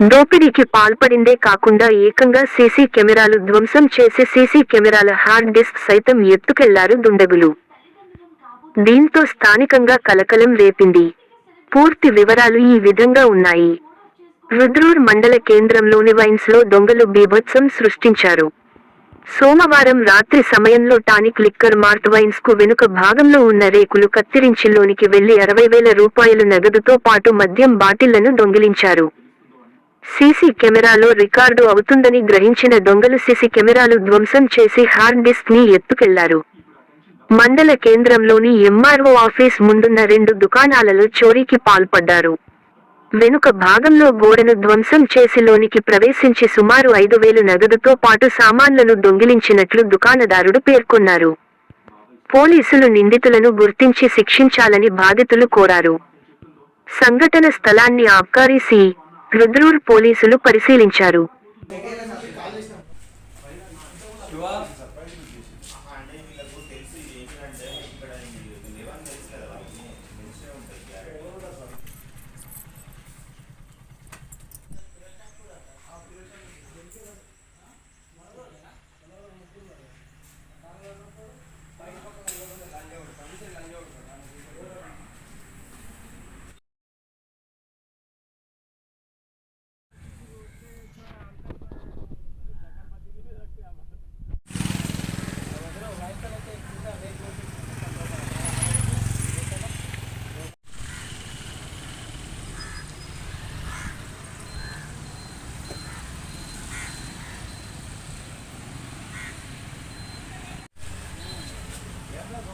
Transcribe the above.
దోపిడీకి పాల్పడిందే కాకుండా ఏకంగా సీసీ కెమెరాలు ధ్వంసం చేసి సీసీ కెమెరాల హార్డ్ డిస్క్ సైతం ఎత్తుకెళ్ళారు దుండగులు. దీంతో స్థానికంగా కలకలం రేపింది. పూర్తి వివరాలు ఈ విధంగా ఉన్నాయి. రుద్రూర్ మండల కేంద్రంలోని వైన్స్లో దొంగలు బీభత్సం సృష్టించారు. సోమవారం రాత్రి సమయంలో టానిక్ లిక్కర్ మార్ట్ వైన్స్కు వెనుక భాగంలో ఉన్న రేకులు కత్తిరించి వెళ్ళి అరవై వేల రూపాయలు నగదుతో పాటు మద్యం బాటిళ్ళను దొంగిలించారు. సీసీ కెమెరాలో రికార్డు అవుతుందని గ్రహించిన దొంగలు సీసీ కెమెరాలు ధ్వంసం చేసి హార్డ్ డిస్క్ని ఎత్తుకెళ్ళారు. మండల కేంద్రంలోని ఎంఆర్ఓ ఆఫీస్ ముందున్న రెండు దుకాణాలలో చోరీకి పాల్పడ్డారు. వెనుక భాగంలో గోడను ధ్వంసం చేసి లోనికి ప్రవేశించి సుమారు ఐదు వేలు నగదుతో పాటు సామాన్లను దొంగిలించినట్లు దుకాణదారుడు పేర్కొన్నారు. పోలీసులు నిందితులను గుర్తించి శిక్షించాలని బాధితులు కోరారు. సంఘటన స్థలాన్ని ఆబ్కారీ సి. రుద్రూర్ పోలీసులు పరిశీలించారు. అంటే వీళ్ళకు తెలిసి ఏంటంటే ఇక్కడ కదా ఉంటుంది